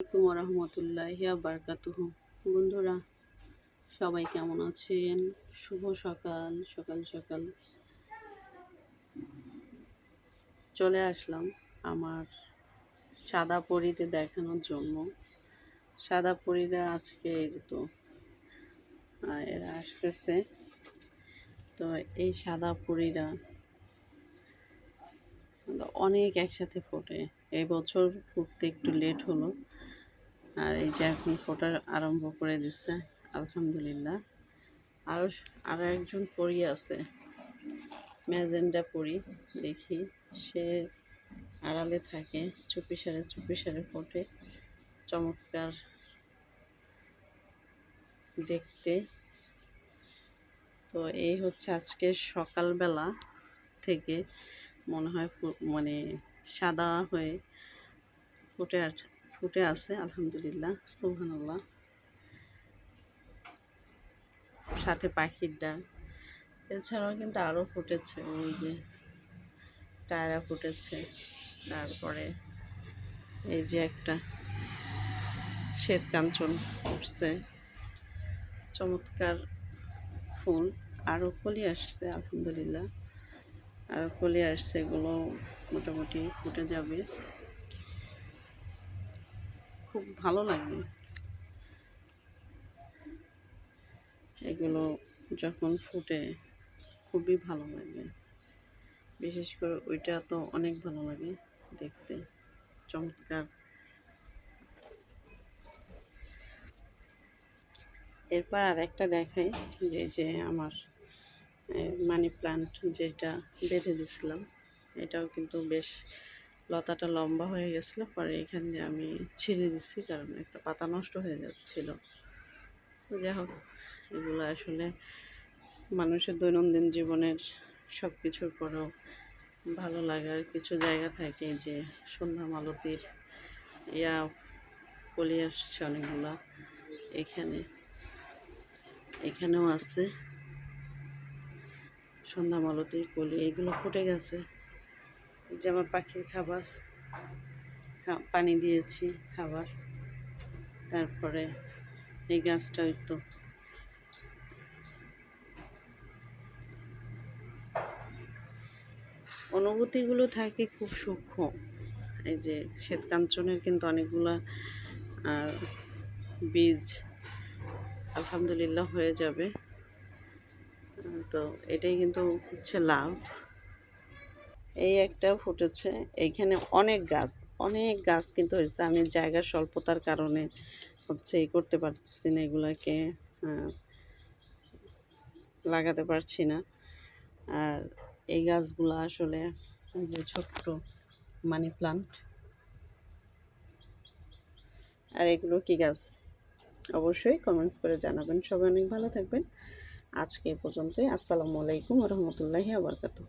আসসালামাইকুম রহমতুল্লাহ বারকাতুহ। বন্ধুরা, সবাই কেমন আছেন? শুভ সকাল সকাল সকাল। চলে আসলাম আমার সাদা পরীতে দেখানোর জন্য। সাদা পরীরা আজকে তো এরা আসতেছে। তো এই সাদা পরীরা অনেক একসাথে ফোটে। এই বছর ফুটতে একটু লেট হলো। আর এই যে এখন ফোটার আরম্ভ করে দিচ্ছে আলহামদুলিল্লাহ। আরও আরও একজন পড়ি আছে ম্যাজেন্ডা পড়ি দেখি সে আড়ালে থাকে চুপি সারে চুপি সারে ফোটে, চমৎকার দেখতে। তো এই হচ্ছে আজকে সকালবেলা থেকে মনে হয় মানে সাদা হয়ে ফুটে ফুটে আছে, আলহামদুলিল্লাহ, সুবহানাল্লাহ। সাথে পাখির ডাক, এছাড়াও কিন্তু আরও ফুটেছে, ওই যে টায়রা ফুটেছে, তারপরে এই যে একটা শ্বেত কাঞ্চন উঠছে চমৎকার ফুল আরও কলি আসছে, আলহামদুলিল্লাহ। আরও কলি আসছে, এগুলো মোটামুটি ফুটে যাবে। খুব ভালো লাগে। এগুলো যখন ফুটে, খুবই ভালো লাগে। বিশেষ করে ওইটা তো অনেক ভালো লাগে দেখতে। চমৎকার। এরপর আর একটা দেখাই, যে যে, আমার মানি প্লান্ট যেটা বেঁধে দিয়েছিলাম, এটাও কিন্তু বেশ লতাটা লম্বা হয়ে গেছিল, পরে এখান দিয়ে আমি ছিঁড়ে দিচ্ছি কারণ একটা পাতা নষ্ট হয়ে যাচ্ছিল। যাই হোক, এগুলো আসলে মানুষের দৈনন্দিন জীবনের সব কিছুর পরেও ভালো লাগার কিছু জায়গা থাকে যে সন্ধ্যা মালতির ইয়া কলি আসছে অনেকগুলা এখানে, এখানেও আছে। সন্ধ্যা মালতির কলি, এগুলো ফুটে গেছে। যে আমার পাখির খাবার। পানি দিয়েছি, খাবার। তারপরে এই গাছটা তো। অনুভূতিগুলো থাকে খুব সূক্ষ্ম। এই যে শ্বেত কাঞ্চনের কিন্তু অনেকগুলা বীজ আলহামদুলিল্লাহ হয়ে যাবে। তো এটাই কিন্তু হচ্ছে লাভ। এই একটা ফুটেছে। এইখানে অনেক গাছ অনেক গাছ কিন্তু হয়েছে। আমি জায়গার স্বল্পতার কারণে হচ্ছে এই করতে পারতেছি না, এগুলাকে লাগাতে পারছি না। আর এই গাছগুলো আসলে যে ছোট্ট মানি প্লান্ট। আর এগুলো কি গাছ? অবশ্যই কমেন্টস করে জানাবেন। সবাই অনেক ভালো থাকবেন। আজকে পর্যন্তই। আসসালামু আলাইকুম রহমতুল্লাহি আবরকাতুহ